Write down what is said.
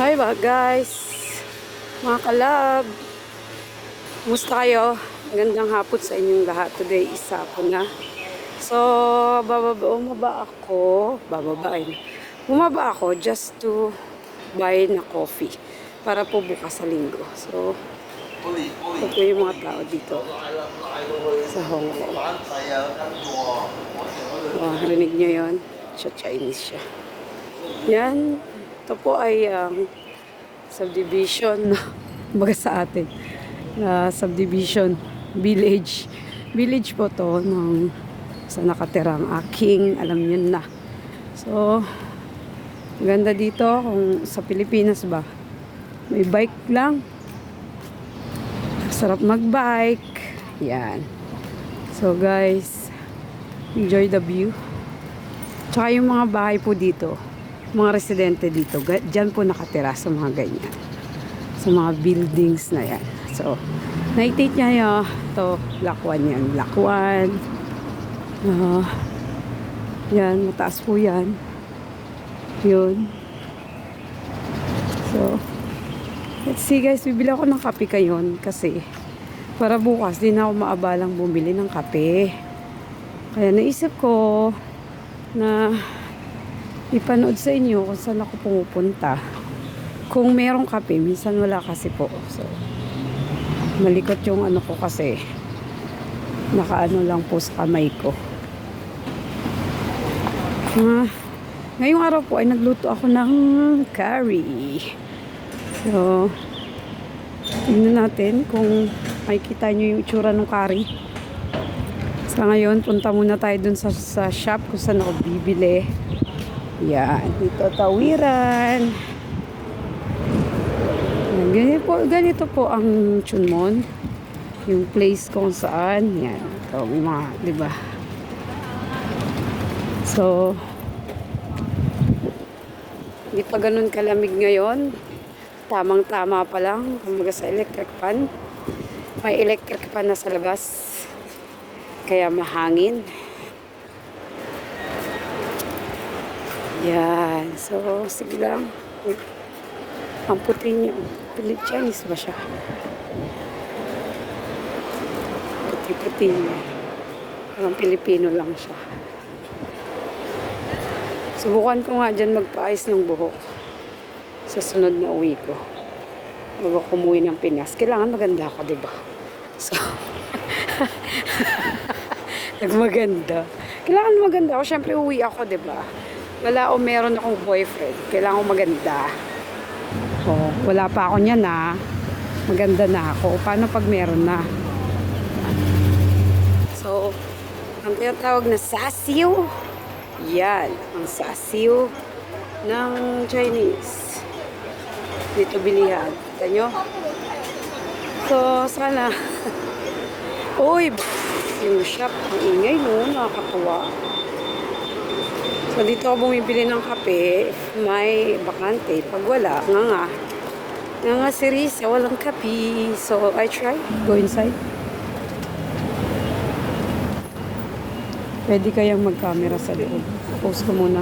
Hi mga guys, mga kalab. Kumusta kayo? Magandang hapon sa inyong lahat. Today is hapon na. So, bababa, umaba ako. Bababain. Bumaba ako just to buy na coffee para po bukas sa linggo. So, ito yung mga tao dito sa Hong Kong. Oh, rinig nyo yun? Siya Chinese siya. Yan. Ito po ay um, subdivision. Baga sa atin. na subdivision. Village. Village po to ng sa nakatirang aking alam nyo na. So, ganda dito kung sa Pilipinas ba. May bike lang. Sarap mag-bike. Yan. So guys, enjoy the view. Tsaka yung mga bahay po dito, mga residente dito, dyan po nakatira sa mga ganyan. Sa mga buildings na yan. So, nakikita niya yun, to Block 1 yan. Block 1. Ah, yan, mataas po yan. Yun. So, let's see guys, bibili ako ng kape kayon kasi para bukas din ako maabalang bumili ng kape. Kaya naisip ko na ipanood sa inyo kung saan ako pumupunta. Kung merong kape, minsan wala kasi po. So, malikot yung ano ko kasi nakaano lang po sa kamay ko. Ah, ngayong araw po ay nagluto ako ng curry. So, tingnan natin kung makikita nyo yung itsura ng curry. Sa ngayon, punta muna tayo dun sa, sa shop kung saan ako bibili. Yan, dito tawiran. Yan, ganito po, ganito po ang Chunmon. Yung place kung saan. Yan, ito, may mga, di ba? So, hindi pa ganun kalamig ngayon. Tamang-tama pa lang. Kumaga sa electric fan. May electric fan na sa labas. Kaya mahangin. Yan. So, sige lang. Ang puti. Pilit Chinese ba siya? Puti-puti niya. Parang Pilipino lang siya. Subukan ko nga dyan magpaayos ng buhok sa sunod na uwi ko. Bago ko umuwi ng Pinas. Kailangan maganda ako, di ba? So, nagmaganda. Kailangan maganda ako. Siyempre, uwi ako, di ba? Wala o meron akong boyfriend. Kailangan ko maganda. O, wala pa ako niyan na. Maganda na ako. Paano pag meron na? So, ang tinatawag na sasiw. Yan, ang sasiw ng Chinese. Dito bilihan. Kita nyo? So, sana. Uy, yung shop, ang ingay no, nakakatuwa. So, dito ako bumibili ng kape. May bakante. Pag wala, nga nga. Nga nga si Risa, walang kape. So, I try. Go inside. Pwede kayang mag-camera sa loob. Post ko muna.